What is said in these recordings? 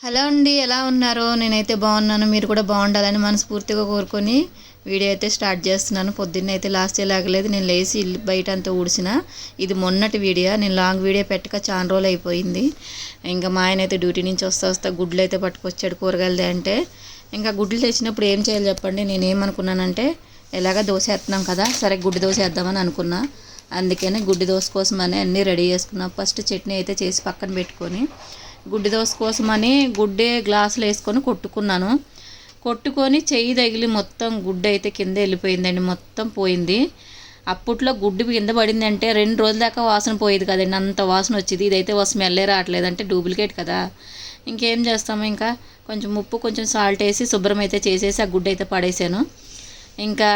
Hello అండి ఎలా ఉన్నారో? నేనైతే బాగున్నాను. మీరు కూడా బాగుండాలని మనస్ఫూర్తిగా కోరుకొని వీడియో అయితే స్టార్ట్ చేస్తున్నాను. పొద్దున్న అయితే లాస్ట్ లాగలేదు. నేను లేచి ఇల్లు బయట అంతా ఊడిసిన. ఇది మొన్నటి వీడియో. నేను లాంగ్ వీడియో పెట్టక చాలా రోజులు అయిపోయింది. ఇంకా మా ఆయన అయితే డ్యూటీ నుంచి వస్తా వస్తా గుడ్లు అయితే పట్టుకొచ్చాడు కూరగాయలది అంటే. ఇంకా గుడ్లు తెచ్చినప్పుడు ఏం చేయాలి చెప్పండి? నేనేమనుకున్నానంటే ఎలాగ దోశ వేస్తున్నాం కదా సరే గుడ్డి దోశ వేద్దామని అనుకున్నా. అందుకనే గుడ్డి దోశ కోసమని అన్నీ రెడీ చేసుకున్నాం. ఫస్ట్ చట్నీ అయితే చేసి పక్కన పెట్టుకొని గుడ్డి దోశ కోసమని గుడ్డే గ్లాసులు వేసుకొని కొట్టుకున్నాను. కొట్టుకొని చెయ్యి తగిలి మొత్తం గుడ్డు అయితే కింద వెళ్ళిపోయిందండి మొత్తం పోయింది. అప్పట్లో గుడ్డు కింద పడింది అంటే రెండు రోజుల దాకా వాసన పోయేది కదండి అంత వాసన వచ్చేది. ఇదైతే స్మెల్లే రావట్లేదు అంటే డూప్లికేట్ కదా. ఇంకేం చేస్తాము ఇంకా? కొంచెం ఉప్పు కొంచెం సాల్ట్ వేసి శుభ్రం అయితే చేసేసి ఆ గుడ్డు అయితే పడేసాను. ఇంకా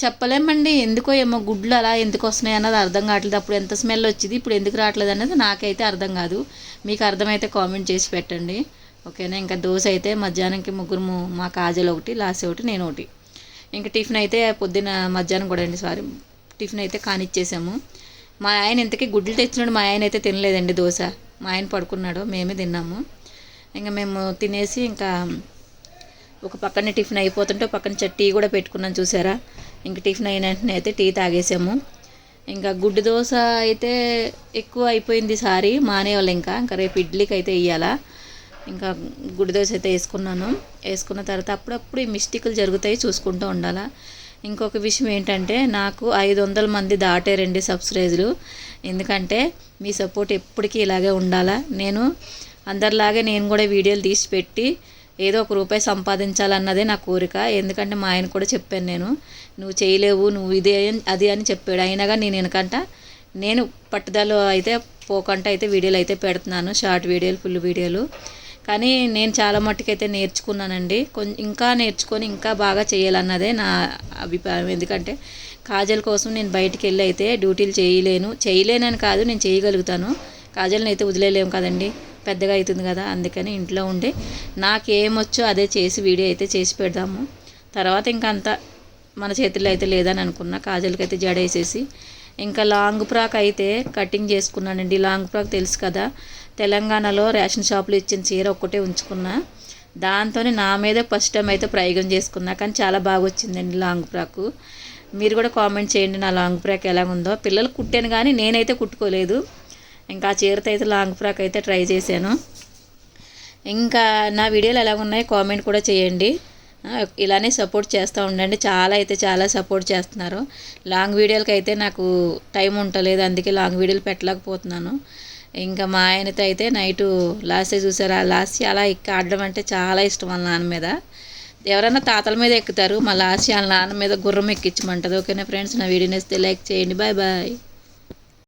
చెప్పలేమండి. ఎందుకో ఏమో గుడ్లు అలా ఎందుకు వస్తున్నాయి అన్నది అర్థం కావట్లేదు. అప్పుడు ఎంత స్మెల్ వచ్చింది ఇప్పుడు ఎందుకు రావట్లేదు అన్నది నాకైతే అర్థం కాదు. మీకు అర్థమైతే కామెంట్ చేసి పెట్టండి. ఓకేనా? ఇంకా దోశ అయితే మధ్యాహ్నంకి ముగ్గురు మా కాజలు ఒకటి లాస్ట్ ఒకటి నేను ఒకటి. ఇంకా టిఫిన్ అయితే పొద్దున్న మధ్యాహ్నం కూడా అండి సారీ. టిఫిన్ అయితే కానిచ్చేసాము. మా ఆయన ఇంతకీ గుడ్లు తెచ్చినాడు మా ఆయన అయితే తినలేదండి దోశ. మా ఆయన పడుకున్నాడు మేమే తిన్నాము. ఇంకా మేము తినేసి ఇంకా ఒక పక్కన టిఫిన్ అయిపోతుంటే పక్కన చట్టీ కూడా పెట్టుకున్నాను చూసారా? ఇంకా టిఫిన్ అయిన వెంటనే అయితే టీ తాగేసాము. ఇంకా గుడ్డు దోశ అయితే ఎక్కువ అయిపోయింది సారి మానేవాళ్ళు ఇంకా. ఇంకా రేపు ఇడ్లీకి అయితే వేయాలా ఇంకా గుడ్డు దోశ అయితే వేసుకున్నాను. వేసుకున్న తర్వాత అప్పుడప్పుడు ఈ మిస్టేకులు జరుగుతాయి చూసుకుంటూ ఉండాలా. ఇంకొక విషయం ఏంటంటే నాకు ఐదు వందల మంది దాటారండి సబ్స్క్రైజులు ఎందుకంటే మీ సపోర్ట్ ఎప్పటికీ ఇలాగే ఉండాలా. నేను అందరిలాగే నేను కూడా వీడియోలు తీసి పెట్టి ఏదో ఒక రూపాయి సంపాదించాలన్నదే నా కోరిక. ఎందుకంటే మా ఆయన కూడా చెప్పాను నేను నువ్వు చేయలేవు నువ్వు ఇదే అది అని చెప్పాడు. అయినా కానీ నేను వెనకంట నేను పట్టుదల అయితే పోకంట అయితే వీడియోలు అయితే పెడుతున్నాను షార్ట్ వీడియోలు ఫుల్ వీడియోలు. కానీ నేను చాలా మట్టుకైతే నేర్చుకున్నానండి. కొంచెం ఇంకా నేర్చుకొని ఇంకా బాగా చేయాలన్నదే నా అభిప్రాయం. ఎందుకంటే కాజల్ కోసం నేను బయటికి వెళ్ళి అయితే డ్యూటీలు చేయలేను. చేయలేనని కాదు నేను చేయగలుగుతాను. కాజల్ని అయితే వదిలేలేము కదండి. పెద్దగా అవుతుంది కదా అందుకని ఇంట్లో ఉండి నాకేమొచ్చో అదే చేసి వీడియో అయితే చేసి పెడదాము. తర్వాత ఇంకా అంత మన చేతుల్లో అయితే లేదని అనుకున్నా కాజల్కి అయితే జడేసేసి. ఇంకా లాంగ్ ఫ్రాక్ అయితే కటింగ్ చేసుకున్నానండి. లాంగ్ ఫ్రాక్ తెలుసు కదా తెలంగాణలో రేషన్ షాప్లో ఇచ్చిన చీర ఒక్కటే ఉంచుకున్నా. దాంతో నా మీద ఫస్ట్ టైం అయితే ప్రయోగం చేసుకున్నా కానీ చాలా బాగా వచ్చిందండి లాంగ్ ఫ్రాక్. మీరు కూడా కామెంట్ చేయండి నా లాంగ్ ఫ్రాక్ ఎలా ఉందో. పిల్లలు కుట్టాను కానీ నేనైతే కుట్టుకోలేదు. ఇంకా చీరతో అయితే లాంగ్ ఫ్రాక్ అయితే ట్రై చేశాను. ఇంకా నా వీడియోలు ఎలా ఉన్నాయి కామెంట్ కూడా చేయండి. ఇలానే సపోర్ట్ చేస్తూ ఉండండి. చాలా అయితే చాలా సపోర్ట్ చేస్తున్నారు. లాంగ్ వీడియోలకి అయితే నాకు టైం ఉండలేదు అందుకే లాంగ్ వీడియోలు పెట్టలేకపోతున్నాను. ఇంకా మా ఆయనతో అయితే నైటు లాస్ట్ చూసారు? ఆ లాస్ట్ అలా ఎక్కి ఆడడం అంటే చాలా ఇష్టం వాళ్ళ నాన్న మీద. ఎవరైనా తాతల మీద ఎక్కుతారు మా లాస్ట్ వాళ్ళ నాన్న మీద గుర్రం ఎక్కించమంటుంది. ఓకేనా ఫ్రెండ్స్? నా వీడియో నేస్తే లైక్ చేయండి. Bye bye.